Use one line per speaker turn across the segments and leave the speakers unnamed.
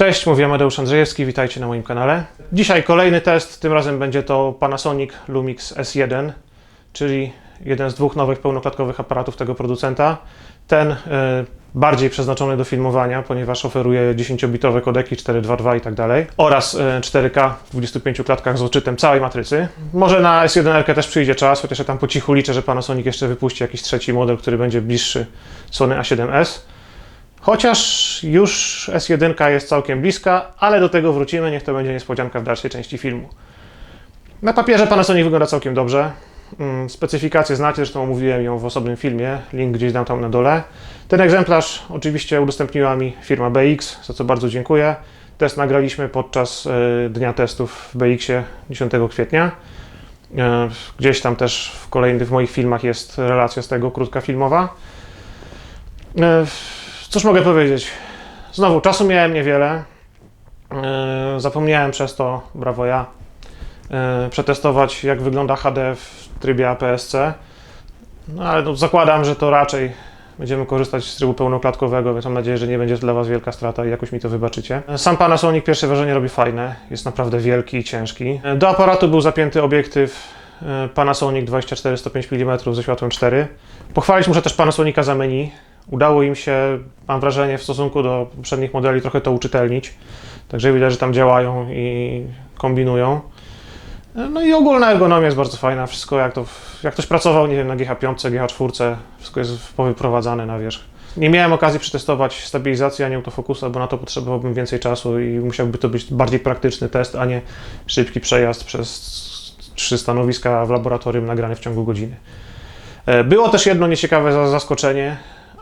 Cześć, mówię Amadeusz Andrzejewski, witajcie na moim kanale. Dzisiaj kolejny test, tym razem będzie to Panasonic Lumix S1, czyli jeden z dwóch nowych pełnoklatkowych aparatów tego producenta. Ten y, bardziej przeznaczony do filmowania, ponieważ oferuje 10-bitowe kodeki 422 i tak dalej oraz y, 4K w 25 klatkach z odczytem całej matrycy. Może na S1 też przyjdzie czas, chociaż ja tam po cichu liczę, że Panasonic jeszcze wypuści jakiś trzeci model, który będzie bliższy Sony A7S. Chociaż już S1 jest całkiem bliska, ale do tego wrócimy, niech to będzie niespodzianka w dalszej części filmu. Na papierze Panasonic wygląda całkiem dobrze. Mm, Specyfikację znacie, zresztą omówiłem ją w osobnym filmie, link gdzieś dam tam na dole. Ten egzemplarz oczywiście udostępniła mi firma BX, za co bardzo dziękuję. Test nagraliśmy podczas y, dnia testów w BX-ie 10 kwietnia. Y, Gdzieś tam też w kolejnych moich filmach jest relacja z tego, krótka filmowa. Cóż mogę powiedzieć? Znowu, czasu miałem niewiele. Yy, Zapomniałem przez to, brawo ja, yy, przetestować jak wygląda HD w trybie APS-C. No ale no, zakładam, że to raczej będziemy korzystać z trybu pełnoklatkowego, więc mam nadzieję, że nie będzie to dla Was wielka strata i jakoś mi to wybaczycie. Sam Panasonic pierwsze wrażenie robi fajne, jest naprawdę wielki i ciężki. Do aparatu był zapięty obiektyw Panasonic 24-105 mm ze światłem 4. Pochwalić muszę też Panasonica za menu. Udało im się, mam wrażenie, w stosunku do poprzednich modeli trochę to uczytelnić. Także widać, że tam działają i kombinują. No i ogólna ergonomia jest bardzo fajna. Wszystko jak to, jak ktoś pracował, nie wiem, na GH5, GH4, wszystko jest powyprowadzane na wierzch. Nie miałem okazji przetestować stabilizacji ani autofokusa, bo na to potrzebowałbym więcej czasu i musiałby to być bardziej praktyczny test, a nie szybki przejazd przez trzy stanowiska w laboratorium nagrane w ciągu godziny. E, Było też jedno nieciekawe za- zaskoczenie,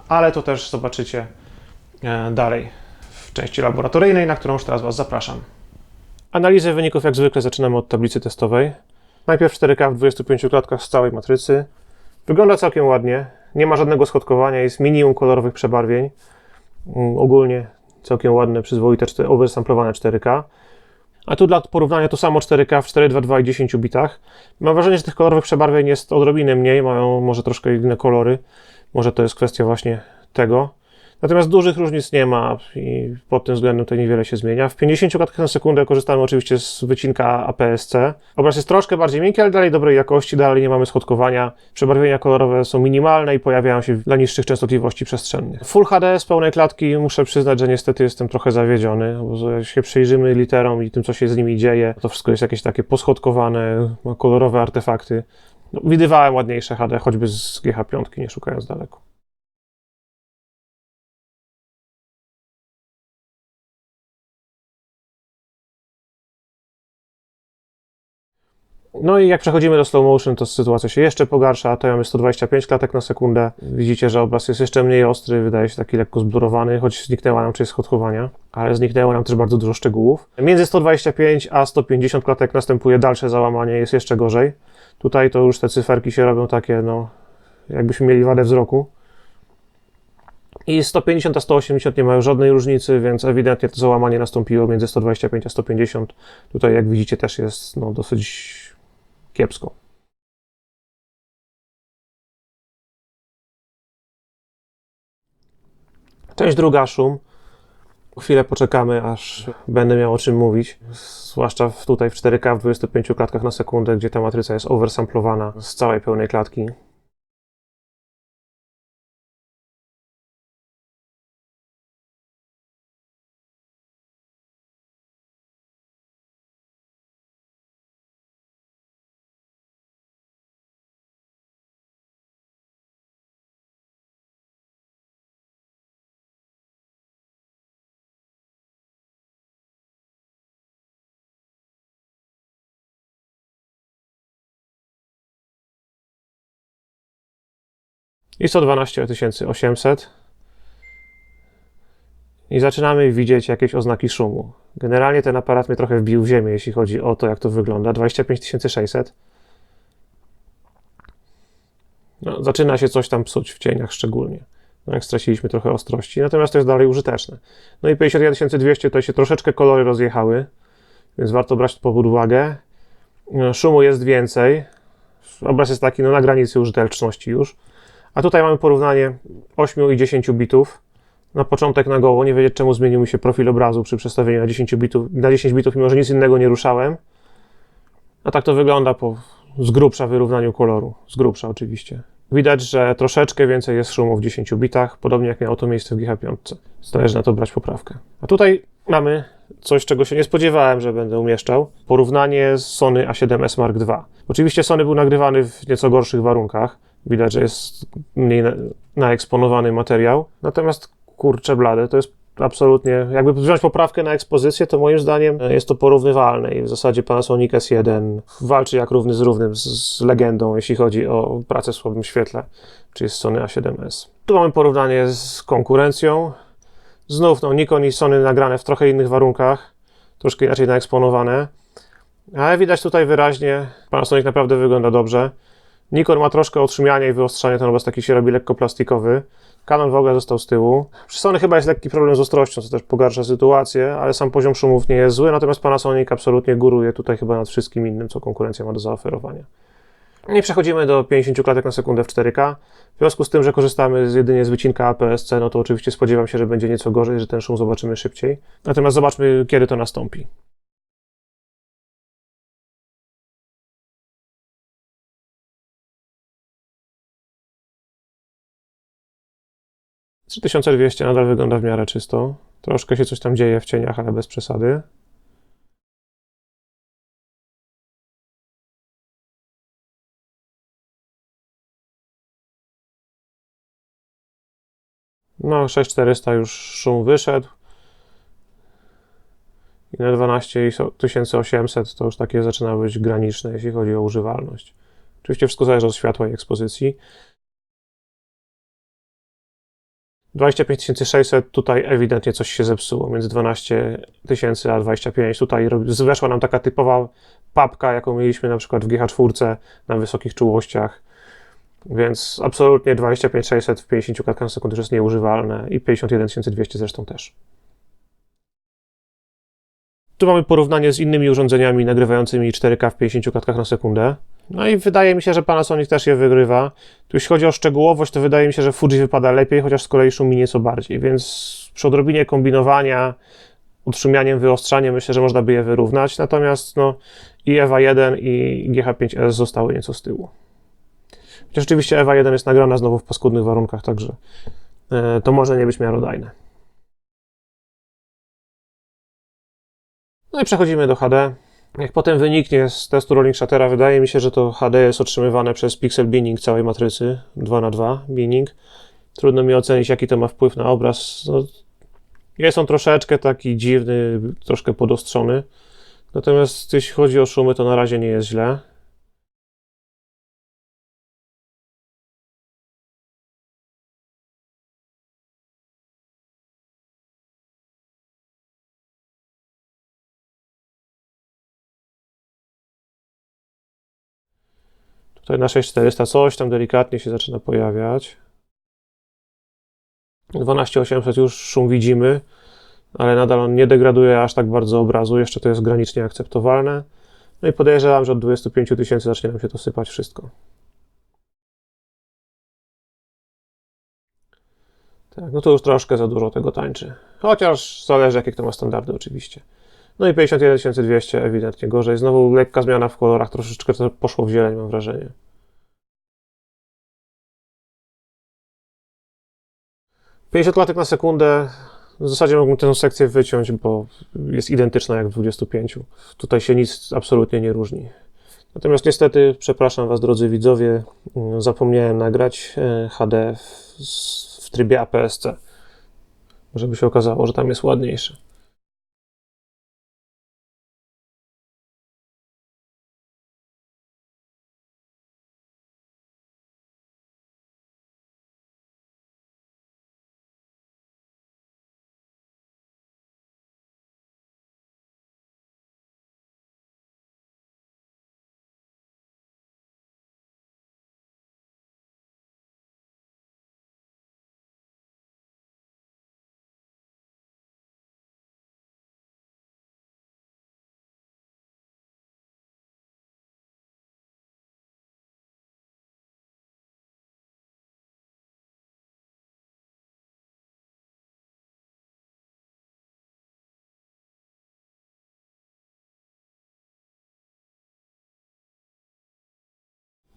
ale to też zobaczycie e, dalej w części laboratoryjnej, na którą już teraz Was zapraszam. Analizę wyników jak zwykle zaczynamy od tablicy testowej. Najpierw 4K w 25 klatkach z całej matrycy. Wygląda całkiem ładnie, nie ma żadnego schodkowania, jest minimum kolorowych przebarwień. Mm, Ogólnie całkiem ładne, przyzwoite, oversamplowane 4K. A tu dla porównania to samo 4K w 422 i 10 bitach. Mam wrażenie, że tych kolorowych przebarwień jest odrobinę mniej, mają może troszkę inne kolory. Może to jest kwestia właśnie tego. Natomiast dużych różnic nie ma i pod tym względem to niewiele się zmienia. W 50 klatkach na sekundę korzystamy oczywiście z wycinka APS-C. Obraz jest troszkę bardziej miękki, ale dalej dobrej jakości, dalej nie mamy schodkowania. Przebarwienia kolorowe są minimalne i pojawiają się dla niższych częstotliwości przestrzennych. Full HD z pełnej klatki muszę przyznać, że niestety jestem trochę zawiedziony, bo jak się przyjrzymy literom i tym, co się z nimi dzieje, to wszystko jest jakieś takie poschodkowane, kolorowe artefakty. No, widywałem ładniejsze HD, choćby z GH5, nie szukając daleko. No i jak przechodzimy do slow motion, to sytuacja się jeszcze pogarsza. To mamy 125 klatek na sekundę. Widzicie, że obraz jest jeszcze mniej ostry, wydaje się taki lekko zblurowany, choć zniknęła nam część schodkowania, ale zniknęło nam też bardzo dużo szczegółów. Między 125 a 150 klatek następuje dalsze załamanie, jest jeszcze gorzej. Tutaj to już te cyferki się robią takie, no, jakbyśmy mieli wadę wzroku. I 150 a 180 nie mają żadnej różnicy, więc ewidentnie to załamanie nastąpiło między 125 a 150. Tutaj, jak widzicie, też jest no, dosyć kiepsko. Część druga, szum. Chwilę poczekamy, aż będę miał o czym mówić. Zwłaszcza tutaj w 4K w 25 klatkach na sekundę, gdzie ta matryca jest oversamplowana z całej pełnej klatki. I 112 800. I zaczynamy widzieć jakieś oznaki szumu. Generalnie ten aparat mnie trochę wbił w ziemię, jeśli chodzi o to, jak to wygląda. 25 600. No, zaczyna się coś tam psuć w cieniach szczególnie. No, jak straciliśmy trochę ostrości, natomiast to jest dalej użyteczne. No i 51 200 to się troszeczkę kolory rozjechały, więc warto brać to pod uwagę. No, Szumu jest więcej. Obraz jest taki no, na granicy użyteczności już. A tutaj mamy porównanie 8 i 10 bitów na początek na goło, nie wiedzieć czemu zmienił mi się profil obrazu przy przestawieniu na 10 bitów, na 10 bitów, mimo że nic innego nie ruszałem. A tak to wygląda po z grubsza wyrównaniu koloru. Z grubsza oczywiście. Widać, że troszeczkę więcej jest szumu w 10 bitach, podobnie jak miało to miejsce w GH5. Należy na to brać poprawkę. A tutaj mamy coś, czego się nie spodziewałem, że będę umieszczał. Porównanie z Sony A7S Mark II. Oczywiście Sony był nagrywany w nieco gorszych warunkach. Widać, że jest mniej na- naeksponowany materiał. Natomiast kurcze blade to jest absolutnie, jakby wziąć poprawkę na ekspozycję, to moim zdaniem e, jest to porównywalne i w zasadzie Panasonic S1 walczy jak równy z równym z, z legendą, jeśli chodzi o pracę w słabym świetle, czyli Sony A7S. Tu mamy porównanie z konkurencją. Znów no, Nikon i Sony nagrane w trochę innych warunkach, troszkę inaczej naeksponowane, ale widać tutaj wyraźnie, Panasonic naprawdę wygląda dobrze. Nikon ma troszkę odszumianie i wyostrzanie, ten obraz taki się robi lekko plastikowy. Canon w ogóle został z tyłu. Przy Sony chyba jest lekki problem z ostrością, co też pogarsza sytuację, ale sam poziom szumów nie jest zły, natomiast Panasonic absolutnie góruje tutaj chyba nad wszystkim innym, co konkurencja ma do zaoferowania. I przechodzimy do 50 klatek na sekundę w 4K. W związku z tym, że korzystamy z, jedynie z wycinka APS-C, no to oczywiście spodziewam się, że będzie nieco gorzej, że ten szum zobaczymy szybciej. Natomiast zobaczmy, kiedy to nastąpi. 3200 nadal wygląda w miarę czysto. Troszkę się coś tam dzieje w cieniach, ale bez przesady. No, 6400 już szum wyszedł. I na 12800 to już takie zaczyna być graniczne, jeśli chodzi o używalność. Oczywiście wszystko zależy od światła i ekspozycji. 25600 tutaj ewidentnie coś się zepsuło, między 12 tysięcy a 25. Tutaj weszła nam taka typowa papka, jaką mieliśmy na przykład w GH4 na wysokich czułościach. Więc absolutnie 25600 w 50 klatkach na sekundę jest nieużywalne i 51200 zresztą też. Tu mamy porównanie z innymi urządzeniami nagrywającymi 4K w 50 klatkach na sekundę. No i wydaje mi się, że Panasonic też je wygrywa. Tu jeśli chodzi o szczegółowość, to wydaje mi się, że Fuji wypada lepiej, chociaż z kolei szumi nieco bardziej, więc przy odrobinie kombinowania, utrzymianiem, wyostrzaniem myślę, że można by je wyrównać. Natomiast no, i EVA 1 i GH5S zostały nieco z tyłu. Chociaż rzeczywiście EVA 1 jest nagrana znowu w paskudnych warunkach, także e, to może nie być miarodajne. No i przechodzimy do HD. Jak potem wyniknie z testu Rolling Shuttera, wydaje mi się, że to HD jest otrzymywane przez pixel binning całej matrycy 2 na 2 binning. Trudno mi ocenić, jaki to ma wpływ na obraz. No, jest on troszeczkę taki dziwny, troszkę podostrzony. Natomiast jeśli chodzi o szumy, to na razie nie jest źle. Tutaj na 6400 coś tam delikatnie się zaczyna pojawiać. 12800 już szum widzimy, ale nadal on nie degraduje aż tak bardzo obrazu. Jeszcze to jest granicznie akceptowalne. No i podejrzewam, że od 25 tysięcy zacznie nam się to sypać wszystko. Tak, no to już troszkę za dużo tego tańczy. Chociaż zależy, jakie to ma standardy, oczywiście. No i 51200 ewidentnie gorzej. Znowu lekka zmiana w kolorach, troszeczkę to poszło w zieleń, mam wrażenie. Klatek na sekundę. W zasadzie mógłbym tę sekcję wyciąć, bo jest identyczna jak w 25. Tutaj się nic absolutnie nie różni. Natomiast niestety, przepraszam Was, drodzy widzowie, zapomniałem nagrać e, HD w, w trybie APS-C, żeby się okazało, że tam jest ładniejsze.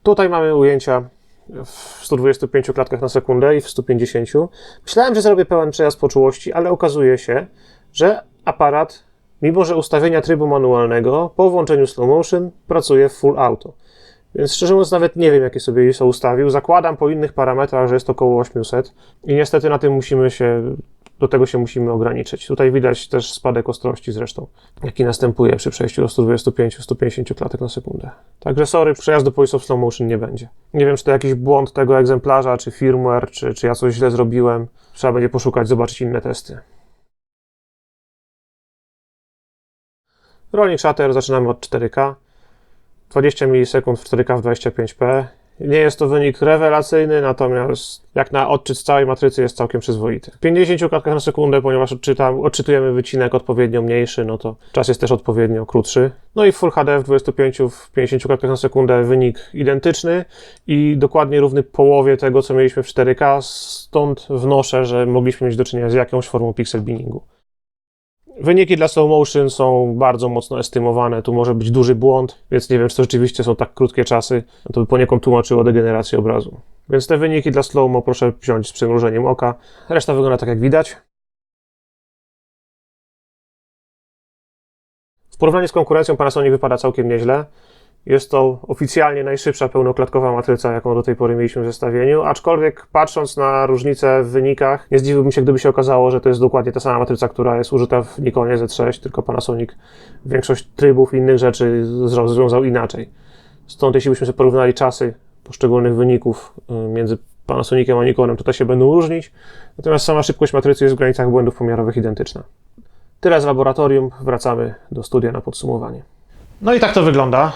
Tutaj mamy ujęcia w 125 klatkach na sekundę i w 150. Myślałem, że zrobię pełen przejazd po czułości, ale okazuje się, że aparat, mimo że ustawienia trybu manualnego, po włączeniu slow motion pracuje w full auto. Więc szczerze mówiąc, nawet nie wiem, jakie sobie ISO ustawił. Zakładam po innych parametrach, że jest około 800 i niestety na tym musimy się, do tego się musimy ograniczyć. Tutaj widać też spadek ostrości zresztą, jaki następuje przy przejściu do 125-150 klatek na sekundę. Także sorry, przejazdu ISO w slow motion nie będzie. Nie wiem, czy to jakiś błąd tego egzemplarza, czy firmware, czy, czy ja coś źle zrobiłem. Trzeba będzie poszukać, zobaczyć inne testy. Rolling shutter zaczynamy od 4K. 20 milisekund w 4K w 25p. Nie jest to wynik rewelacyjny, natomiast jak na odczyt z całej matrycy jest całkiem przyzwoity. W 50 klatkach na sekundę, ponieważ odczytam, odczytujemy wycinek odpowiednio mniejszy, no to czas jest też odpowiednio krótszy. No i w Full HD w 25, w 50 klatkach na sekundę wynik identyczny i dokładnie równy połowie tego, co mieliśmy w 4K, stąd wnoszę, że mogliśmy mieć do czynienia z jakąś formą pixel binningu. Wyniki dla slow motion są bardzo mocno estymowane. Tu może być duży błąd, więc nie wiem, czy to rzeczywiście są tak krótkie czasy. To by poniekąd tłumaczyło degenerację obrazu. Więc te wyniki dla slow mo proszę wziąć z przymrużeniem oka. Reszta wygląda tak, jak widać. W porównaniu z konkurencją Panasonic wypada całkiem nieźle. Jest to oficjalnie najszybsza pełnoklatkowa matryca, jaką do tej pory mieliśmy w zestawieniu, aczkolwiek patrząc na różnice w wynikach, nie zdziwiłbym się, gdyby się okazało, że to jest dokładnie ta sama matryca, która jest użyta w Nikonie Z6, tylko Panasonic większość trybów i innych rzeczy rozwiązał inaczej. Stąd jeśli byśmy sobie porównali czasy poszczególnych wyników y, między Panasonicem a Nikonem, to te się będą różnić, natomiast sama szybkość matrycy jest w granicach błędów pomiarowych identyczna. Tyle z laboratorium, wracamy do studia na podsumowanie. No i tak to wygląda.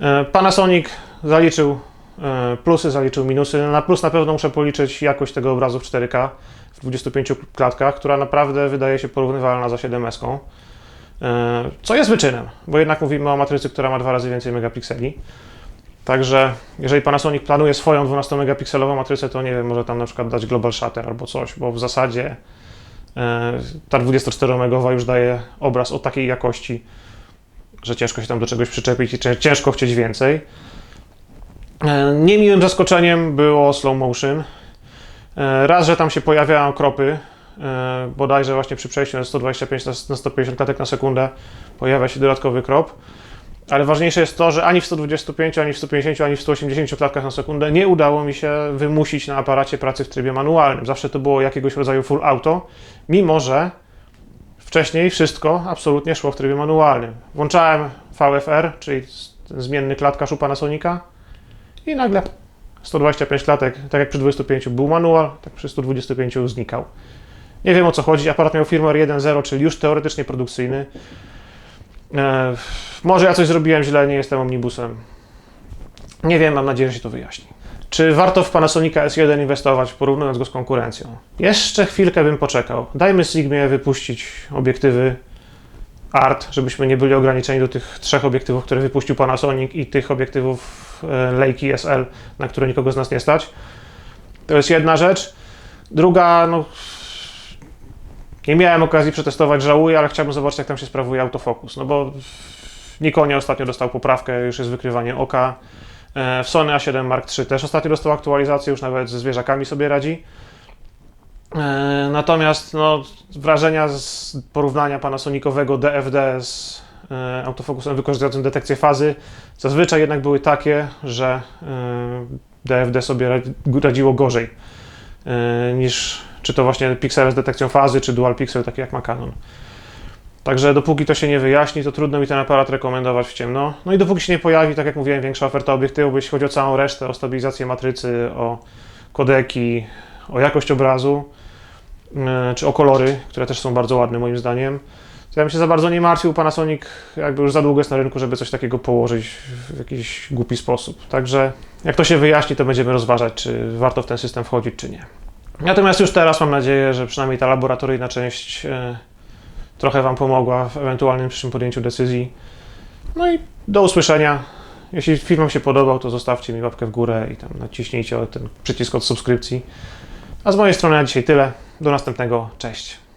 E, Panasonic zaliczył e, plusy, zaliczył minusy. Na plus na pewno muszę policzyć jakość tego obrazu w 4K w 25 klatkach, która naprawdę wydaje się porównywalna za 7S. E, Co jest wyczynem, bo jednak mówimy o matrycy, która ma dwa razy więcej megapikseli. Także jeżeli Panasonic planuje swoją 12-megapikselową matrycę, to nie wiem, może tam na przykład dać Global Shutter albo coś, bo w zasadzie ta 24-megowa już daje obraz o takiej jakości, że ciężko się tam do czegoś przyczepić i ciężko chcieć więcej. E, niemiłym zaskoczeniem było slow motion. E, raz, że tam się pojawiają kropy, e, bodajże właśnie przy przejściu na 125 na 150 klatek na sekundę pojawia się dodatkowy krop. Ale ważniejsze jest to, że ani w 125, ani w 150, ani w 180 klatkach na sekundę nie udało mi się wymusić na aparacie pracy w trybie manualnym. Zawsze to było jakiegoś rodzaju full auto, mimo że Wcześniej wszystko absolutnie szło w trybie manualnym. Włączałem VFR, czyli zmienny klatkarz u Panasonica i nagle 125 klatek, tak jak przy 25 był manual, tak przy 125 znikał. Nie wiem o co chodzi, aparat miał firmware 1.0, czyli już teoretycznie produkcyjny. E, może ja coś zrobiłem źle, nie jestem omnibusem. Nie wiem, mam nadzieję, że się to wyjaśni. Czy warto w Panasonica S1 inwestować, porównując go z konkurencją? Jeszcze chwilkę bym poczekał. Dajmy Sigmie wypuścić obiektywy ART, żebyśmy nie byli ograniczeni do tych trzech obiektywów, które wypuścił Panasonic i tych obiektywów e, Leica SL, na które nikogo z nas nie stać. To jest jedna rzecz. Druga, no, nie miałem okazji przetestować, żałuję, ale chciałbym zobaczyć, jak tam się sprawuje autofokus. No bo Nikonie ostatnio dostał poprawkę, już jest wykrywanie oka. E, w Sony A7 Mark III też ostatnio dostał aktualizację, już nawet ze zwierzakami sobie radzi. E, natomiast no, wrażenia z porównania panasonicowego DFD z e, autofokusem wykorzystującym detekcję fazy zazwyczaj jednak były takie, że DFD sobie radziło gorzej niż czy to właśnie Pixel z detekcją fazy, czy Dual Pixel, taki jak ma Canon. Także dopóki to się nie wyjaśni, to trudno mi ten aparat rekomendować w ciemno. No i dopóki się nie pojawi, tak jak mówiłem, większa oferta obiektywów, jeśli chodzi o całą resztę, o stabilizację matrycy, o kodeki, o jakość obrazu, e, czy o kolory, które też są bardzo ładne moim zdaniem, to ja bym się za bardzo nie martwił. Panasonic jakby już za długo jest na rynku, żeby coś takiego położyć w jakiś głupi sposób. Także jak to się wyjaśni, to będziemy rozważać, czy warto w ten system wchodzić, czy nie. Natomiast już teraz mam nadzieję, że przynajmniej ta laboratoryjna część e, trochę Wam pomogła w ewentualnym przyszłym podjęciu decyzji. No i do usłyszenia. Jeśli film Wam się podobał, to zostawcie mi łapkę w górę i tam naciśnijcie ten przycisk od subskrypcji. A z mojej strony na dzisiaj tyle. Do następnego. Cześć.